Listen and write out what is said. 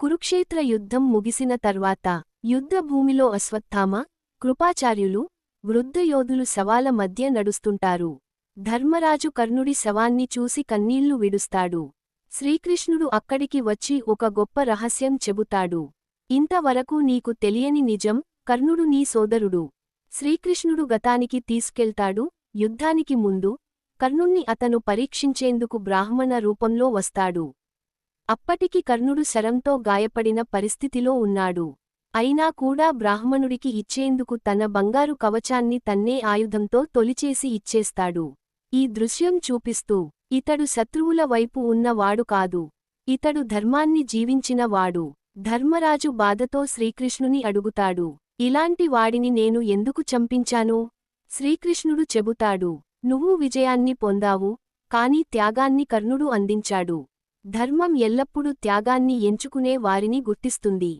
కురుక్షేత్ర యుద్ధం ముగిసిన తర్వాత యుద్ధభూమిలో అశ్వత్థామ కృపాచార్యులు వృద్ధయోధులు శవాల మధ్య నడుస్తుంటారు. ధర్మరాజు కర్ణుడి శవాన్ని చూసి కన్నీళ్ళు విడుస్తాడు. శ్రీకృష్ణుడు అక్కడికి వచ్చి ఒక గొప్ప రహస్యం చెబుతాడు. ఇంతవరకు నీకు తెలియని నిజం కర్ణుడు నీ సోదరుడు. శ్రీకృష్ణుడు గతానికి తీసుకెళ్తాడు యుద్ధానికి ముందు కర్ణుణ్ణి అతను పరీక్షించేందుకు బ్రాహ్మణ రూపంలో వస్తాడు. అప్పటికి కర్ణుడు శరంతో గాయపడిన పరిస్థితిలో ఉన్నాడు. అయినా కూడా బ్రాహ్మణుడికి ఇచ్చేందుకు తన బంగారు కవచాన్ని తన్నే ఆయుధంతో తొలిచేసి ఇచ్చేస్తాడు. ఈ దృశ్యం చూపిస్తూ ఇతడు శత్రువుల వైపు ఉన్నవాడు కాదు. ఇతడు ధర్మాన్ని జీవించినవాడు. ధర్మరాజు బాధతో శ్రీకృష్ణుని అడుగుతాడు. ఇలాంటి వాడిని నేను ఎందుకు చంపించాను శ్రీకృష్ణుడు చెబుతాడు. నువ్వు విజయాన్ని పొందావు కాని త్యాగాన్ని కర్ణుడు అందించాడు. ధర్మం ఎల్లప్పుడూ త్యాగాన్ని ఎంచుకునే వారిని గుర్తిస్తుంది.